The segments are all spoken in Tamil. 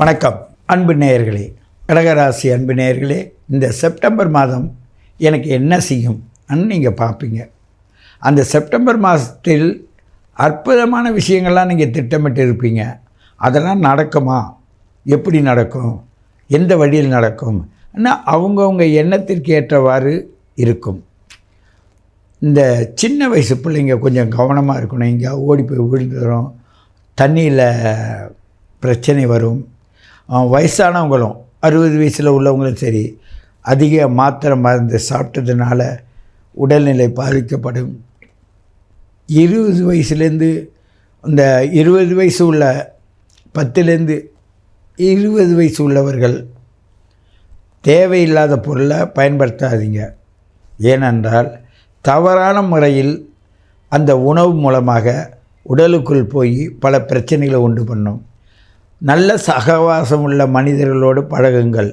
வணக்கம். அன்பு நேயர்களே கடகராசி அன்பு நேயர்களே இந்த செப்டம்பர் மாதம் எனக்கு என்ன செய்யும் நீங்கள் பார்ப்பீங்க அந்த செப்டம்பர் மாதத்தில் அற்புதமான விஷயங்கள்லாம் நீங்கள் திட்டமிட்டு இருப்பீங்க. அதெல்லாம் நடக்குமா? எப்படி நடக்கும்? எந்த வழியில் நடக்கும்? ஆனால் அவங்கவுங்க எண்ணத்திற்கு ஏற்றவாறு இருக்கும். இந்த சின்ன வயசு பிள்ளைங்க கொஞ்சம் கவனமாக இருக்கணும். எங்கேயாவது ஓடி போய் விழுந்துடும் தண்ணியில் பிரச்சனை வரும். வயசானவங்களும் அறுபது வயசில் உள்ளவங்களும் சரி அதிக மாத்திரை மருந்து சாப்பிட்டதுனால உடல்நிலை பாதிக்கப்படும். இருபது வயசுலேருந்து இந்த இருபது வயசு உள்ள பத்துலேருந்து இருபது வயசு உள்ளவர்கள் தேவையில்லாத பொருளை பயன்படுத்தாதீங்க. ஏனென்றால் தவறான முறையில் அந்த உணவு மூலமாக உடலுக்குள் போய் பல பிரச்சனைகளை உண்டு பண்ணும். நல்ல சகவாசம் உள்ள மனிதர்களோடு பழகுங்கள்.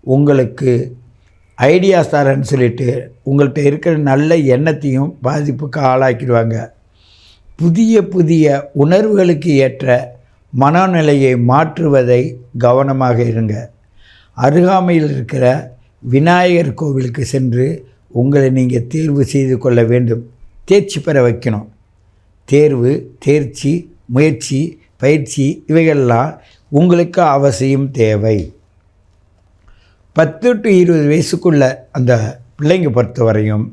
உங்களுக்கு ஐடியாஸ் தரேன்னு சொல்லிட்டு உங்கள்கிட்ட இருக்கிற நல்ல எண்ணத்தையும் பாதிப்புக்கு ஆளாக்கிடுவாங்க. புதிய புதிய உணர்வுகளுக்கு ஏற்ற மனநிலையை மாற்றுவதை கவனமாக இருங்க. அருகாமையில் இருக்கிற விநாயகர் கோவிலுக்கு சென்று உங்களை நீங்கள் தேர்வு செய்து கொள்ள வேண்டும். தேர்ச்சி பெற வைக்கணும். தேர்வு தேர்ச்சி முயற்சி பயிற்சி இவைகள்லாம் உங்களுக்கு அவசியம் தேவை. பத்து டு இருபது வயசுக்குள்ள அந்த பிள்ளைங்க பொறுத்த வரையும்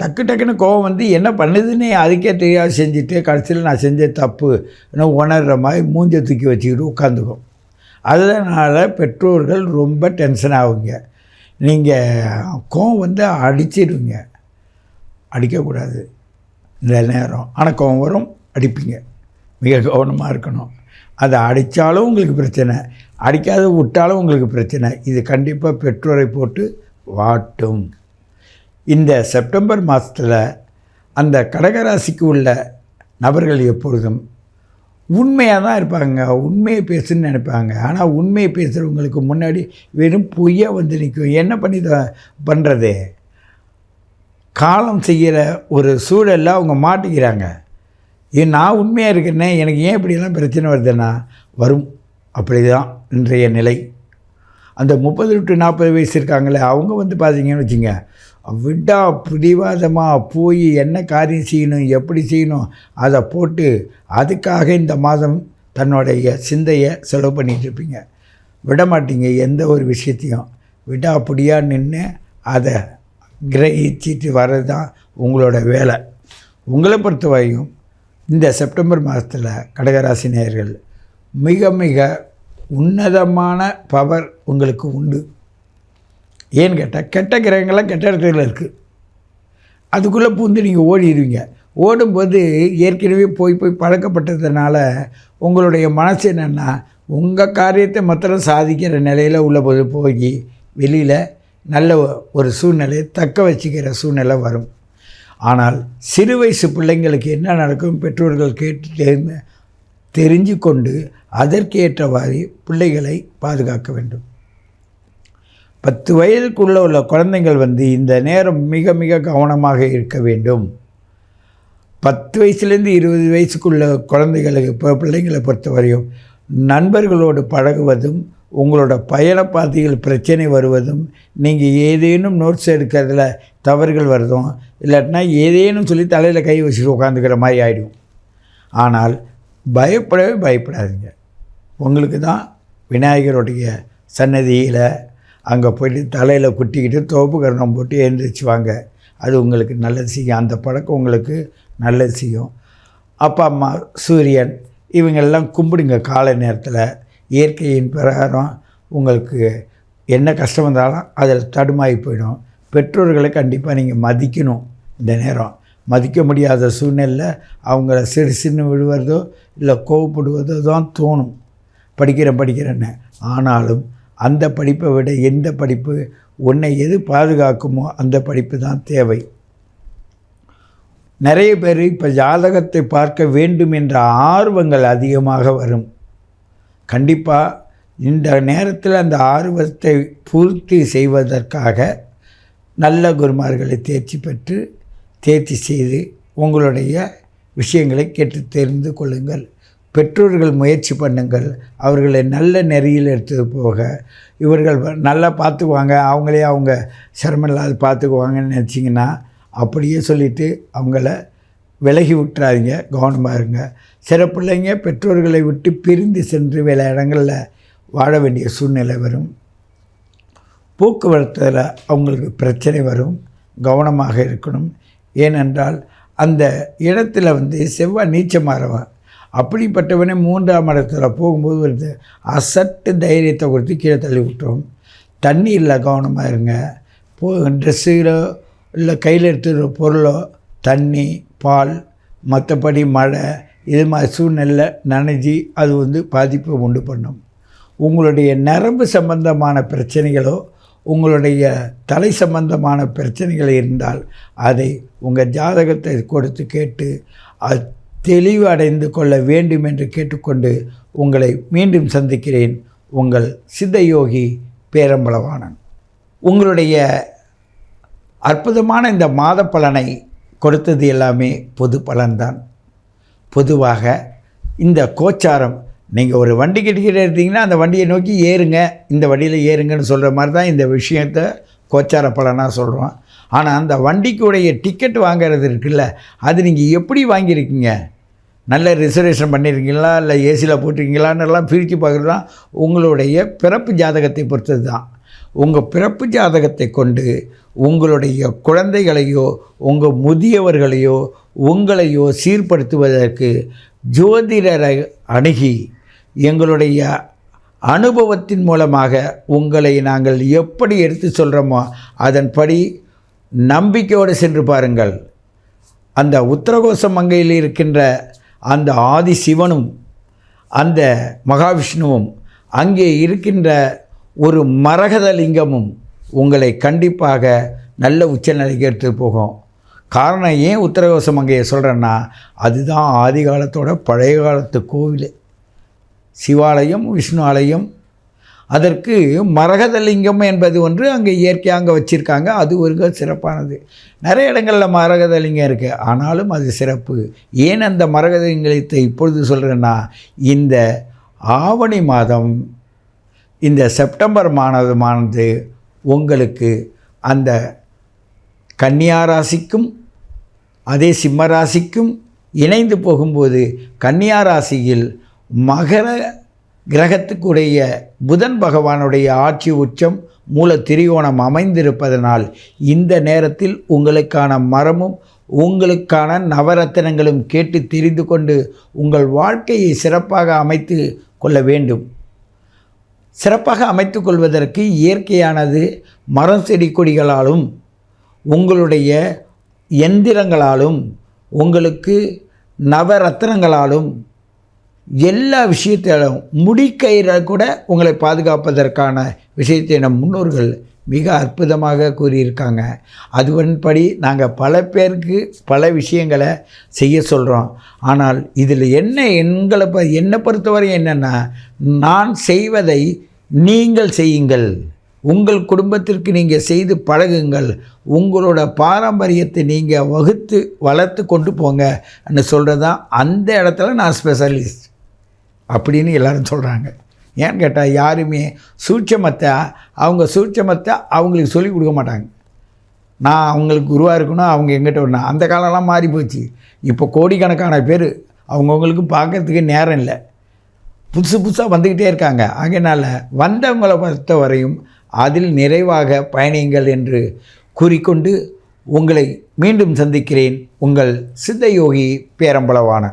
டக்கு டக்குன்னு கோவம் வந்து என்ன பண்ணுதுன்னே அதுக்கே தெரியாது செஞ்சுட்டு கடைசியில் நான் செஞ்ச தப்பு உணர்கிற மாதிரி மூஞ்ச தூக்கி வச்சுக்கிட்டு உட்காந்துக்கும். அதனால் பெற்றோர்கள் ரொம்ப டென்ஷன் ஆகுங்க. நீங்கள் கோவம் வந்து அடிச்சிடுவீங்க அடிக்கக்கூடாது. இந்த நேரம். ஆனால் கோவம் வரும் அடிப்பீங்க. மிக கவனமாக இருக்கணும். அதை அடித்தாலும் உங்களுக்கு பிரச்சனை அடிக்காத விட்டாலும் உங்களுக்கு பிரச்சனை. இது கண்டிப்பாக பெற்றோரை போட்டு வாட்டும். இந்த செப்டம்பர் மாதத்தில் அந்த கடகராசிக்கு உள்ள நபர்கள் எப்பொழுதும் உண்மையாக தான் இருப்பாங்க உண்மையை பேசுன்னு நினைப்பாங்க. ஆனால் உண்மையை பேசுகிறவங்களுக்கு முன்னாடி வெறும் பொய்யாக வந்து நிற்கும் என்ன பண்ணி பண்ணுறது காலம் செய்கிற ஒரு சூழலில் அவங்க மாட்டிக்கிறாங்க. ஏன் நான் உண்மையாக இருக்கேனே எனக்கு ஏன் இப்படியெல்லாம் பிரச்சனை வருதுன்னா வரும். அப்படி தான் இன்றைய நிலை. அந்த முப்பது டு நாற்பது வயசு இருக்காங்களே அவங்க வந்து பார்த்தீங்கன்னு வச்சுங்க விடா பிடிவாதமாக போய் என்ன காரியம் செய்யணும் எப்படி செய்யணும் அதை போட்டு அதுக்காக இந்த மாதம் தன்னுடைய சிந்தையை செலவு பண்ணிகிட்ருப்பீங்க இருப்பீங்க. விட மாட்டீங்க எந்த ஒரு விஷயத்தையும். விடா அப்படியாக நின்று அதை கிரகிச்சிட்டு வர்றது தான் உங்களோட வேலை. உங்களை பொறுத்தவரையும் இந்த செப்டம்பர் மாதத்தில் கடகராசி நேயர்கள் மிக மிக உன்னதமான பவர் உங்களுக்கு உண்டு. ஏன்னு கேட்டால் கெட்ட கிரகங்கள்லாம் கெட்ட இடத்துல இருக்குது அதுக்குள்ளே பூந்து நீங்கள் ஓடிடுவீங்க. ஓடும்போது ஏற்கனவே போய் போய் பழக்கப்பட்டதுனால உங்களுடைய மனசு என்னென்னா உங்கள் காரியத்தை மாத்திரம் சாதிக்கிற நிலையில் உள்ள போது போய் வெளியில் நல்ல ஒரு சூழ்நிலையை தக்க வச்சுக்கிற சூழ்நிலை வரும். ஆனால் சிறு வயசு பிள்ளைங்களுக்கு என்ன நடக்கும்? பெற்றோர்கள் கேட்டு தெரிந்து- தெரிஞ்சு கொண்டு அதற்கேற்றவாறு பிள்ளைகளை பாதுகாக்க வேண்டும். பத்து வயதுக்குள்ள உள்ள குழந்தைகள் வந்து இந்த நேரம் மிக மிக கவனமாக இருக்க வேண்டும். பத்து வயசுலேருந்து இருபது வயசுக்குள்ள குழந்தைகளுக்கு இப்போ பிள்ளைங்களை பொறுத்தவரையும் நண்பர்களோடு பழகுவதும் உங்களோட பயண பாதையில் பிரச்சனை வருவதும் நீங்கள் ஏதேனும் நோட்ஸ் எடுக்கிறதுல தவறுகள் வருதும் இல்லாட்டினா ஏதேனும் சொல்லி தலையில் கை வச்சுட்டு உட்காந்துக்கிற மாதிரி ஆகிடும் ஆனால் பயப்படவே பயப்படாதீங்க. உங்களுக்கு தான் விநாயகருடைய சன்னதியில் அங்கே போயிட்டு தலையில் குட்டிக்கிட்டு தோப்பு கரணம் போட்டு எழுந்திரிச்சு வாங்க. அது உங்களுக்கு நல்லது செய்யும். அந்த பழக்கம் உங்களுக்கு நல்லது செய்யும். அப்பா அம்மா சூரியன் இவங்கெல்லாம் கும்பிடுங்க காலை நேரத்தில். இயற்கையின் பிரகாரம் உங்களுக்கு என்ன கஷ்டம் வந்தாலும் அதில் தடுமாறி போயிடும். பெற்றோர்களை கண்டிப்பாக நீங்கள் மதிக்கணும் இந்த நேரம். மதிக்க முடியாத சூழ்நிலையில் அவங்கள சிறு சின்ன விழுவதோ இல்லை கோவப்படுவதோ தான் தோணும். படிக்கிறேன் படிக்கிறேன்னு. ஆனாலும் அந்த படிப்பை விட எந்த படிப்பு உன்னை எது பாதுகாக்குமோ அந்த படிப்பு தான் தேவை. நிறைய பேர் இப்போ ஜாதகத்தை பார்க்க வேண்டும் என்ற ஆர்வங்கள் அதிகமாக வரும். கண்டிப்பாக இந்த நேரத்தில் அந்த ஆர்வத்தை பூர்த்தி செய்வதற்காக நல்ல குருமார்களை தேர்ச்சி பெற்று தேர்ச்சி செய்து உங்களுடைய விஷயங்களை கேட்டு தெரிந்து கொள்ளுங்கள். பெற்றோர்கள் முயற்சி பண்ணுங்கள். அவர்களை நல்ல நெறியில் எடுத்து போக. இவர்கள் நல்லா பார்த்துக்குவாங்க. அவங்களே அவங்க சிரமம் இல்லாத பார்த்துக்குவாங்கன்னு நினச்சிங்கன்னா அப்படியே சொல்லிவிட்டு அவங்கள விலகி விட்டுறாதீங்க கவனமாக இருங்க. சில பிள்ளைங்க பெற்றோர்களை விட்டு பிரிந்து சென்று வேலை இடங்களில் வாழ வேண்டிய சூழ்நிலை வரும். போக்குவரத்தில் அவங்களுக்கு பிரச்சனை வரும். கவனமாக இருக்கணும். ஏனென்றால் அந்த இடத்துல வந்து செவ்வாய் நீச்சமாறவன். அப்படிப்பட்டவனே மூன்றாம் இடத்துல போகும்போது ஒரு அசட்டு தைரியத்தை கொடுத்து கீழே தள்ளி விட்டுரும். தண்ணீரில் கவனமாக இருங்க. போ ட்ரெஸ்ஸுகளோ இல்லை கையில் எடுத்துகிற பொருளோ தண்ணி பால் மற்றபடி மழை இது மாதிரி சூழ்நிலை நனைஞ்சி அது வந்து பாதிப்பை உண்டு பண்ணும். உங்களுடைய நரம்பு சம்பந்தமான பிரச்சனைகளோ உங்களுடைய தலை சம்பந்தமான பிரச்சனைகள் இருந்தால் அதை உங்கள் ஜாதகத்தை கொடுத்து கேட்டு அது தெளிவு அடைந்து கொள்ள வேண்டும் என்று கேட்டுக்கொண்டு உங்களை மீண்டும் சந்திக்கிறேன். உங்கள் சித்தயோகி பேரம்பளவாணன் உங்களுடைய அற்புதமான இந்த மாத பலனை கொடுத்தது எல்லாமே பொது பலன்தான். பொதுவாக இந்த கோச்சாரம் நீங்கள் ஒரு வண்டி கிட்டக்கிட்ட இருந்தீங்கன்னா அந்த வண்டியை நோக்கி ஏறுங்க இந்த வண்டியில் ஏறுங்கன்னு சொல்கிற மாதிரி தான் இந்த விஷயத்தை கோச்சார பலனாக சொல்கிறோம் ஆனால் அந்த வண்டிக்குடைய டிக்கெட் வாங்கிறது இருக்குல்ல அது நீங்கள் எப்படி வாங்கியிருக்கீங்க? நல்ல ரிசர்வேஷன் பண்ணியிருக்கீங்களா? இல்லை ஏசியில் போட்டிருக்கீங்களான்னு எல்லாம் பிரித்து பார்க்குறது தான் உங்களுடைய பிறப்பு ஜாதகத்தை பொறுத்தது தான் உங்கள் பிறப்பு ஜாதகத்தை கொண்டு உங்களுடைய குழந்தைகளையோ உங்கள் முதியவர்களையோ உங்களையோ சீர்படுத்துவதற்கு ஜோதிடரை அணுகி எங்களுடைய அனுபவத்தின் மூலமாக உங்களை நாங்கள் எப்படி எடுத்து சொல்கிறோமோ அதன்படி நம்பிக்கையோடு சென்று பாருங்கள். அந்த உத்தரகோச மங்கையில் இருக்கின்ற அந்த ஆதி சிவனும் அந்த மகாவிஷ்ணுவும் அங்கே இருக்கின்ற ஒரு மரகத லிங்கமும் உங்களை கண்டிப்பாக நல்ல உச்சநிலைக்கு எடுத்து போகும். காரணம் ஏன் உத்தரகோச மங்கையை சொல்கிறேன்னா அதுதான் ஆதி காலத்தோட பழைய காலத்து கோவில். சிவாலயம் விஷ்ணு ஆலயம். அதற்கு மரகதலிங்கம் என்பது ஒன்று அங்கே இயற்கையாக அங்கே வச்சுருக்காங்க. அது ஒரு சிறப்பானது. நிறைய இடங்களில் மரகதலிங்கம் இருக்குது ஆனாலும் அது சிறப்பு. ஏன் அந்த மரகதலிங்கத்தை இப்பொழுது சொல்கிறேன்னா இந்த ஆவணி மாதம் இந்த செப்டம்பர் மாதமானது உங்களுக்கு அந்த கன்னியா ராசிக்கும் அதே சிம்ம ராசிக்கும் இணைந்து போகும்போது கன்னியா ராசியில் மகர கிரகத்துக்குடைய புதன் பகவானுடைய ஆட்சி உச்சம் மூல திரிகோணம் அமைந்திருப்பதனால் இந்த நேரத்தில் உங்களுக்கான மரமும் உங்களுக்கான நவரத்தினங்களும் கேட்டு தெரிந்து கொண்டு உங்கள் வாழ்க்கையை சிறப்பாக அமைத்து கொள்ள வேண்டும். சிறப்பாக அமைத்து கொள்வதற்கு இயற்கையானது மரம் செடி கொடிகளாலும் உங்களுடைய எந்திரங்களாலும் உங்களுக்கு நவரத்னங்களாலும் எல்லா விஷயத்திலும் முடிக்கயிறை கூட உங்களை பாதுகாப்பதற்கான விஷயத்தை நம் முன்னோர்கள் மிக அற்புதமாக கூறியிருக்காங்க. அதுவன்படி நாங்கள் பல பேருக்கு பல விஷயங்களை செய்ய சொல்கிறோம் ஆனால் இதில் என்ன எங்களை ப என்னை பொறுத்தவரை என்னென்னா நான் செய்வதை நீங்கள் செய்யுங்கள். உங்கள் குடும்பத்திற்கு நீங்கள் செய்து பழகுங்கள். உங்களோட பாரம்பரியத்தை நீங்கள் வகுத்து வளர்த்து கொண்டு போங்கன்னு சொல்கிறது தான் அந்த இடத்துல நான் ஸ்பெஷலிஸ்ட் அப்படின்னு எல்லோரும் சொல்கிறாங்க ஏன்னு கேட்டால் யாருமே சூட்சமத்தை அவங்க சூட்சமத்தை அவங்களுக்கு சொல்லிக் கொடுக்க மாட்டாங்க. நான் அவங்களுக்கு குருவாக இருக்கணும் அவங்க எங்கிட்ட வரணும். அந்த காலம்லாம் மாறி போச்சு இப்போ கோடிக்கணக்கான பேர் அவங்கவுங்களுக்கு பார்க்கறதுக்கு நேரம் இல்லை. புதுசு புதுசாக வந்துக்கிட்டே இருக்காங்க. அதனால் வந்தவங்களை பொறுத்த வரையும் அதில் நிறைவாக பயணியுங்கள் என்று கூறிக்கொண்டு உங்களை மீண்டும் சந்திக்கிறேன். உங்கள் சித்தயோகி பேரம்பளவானன்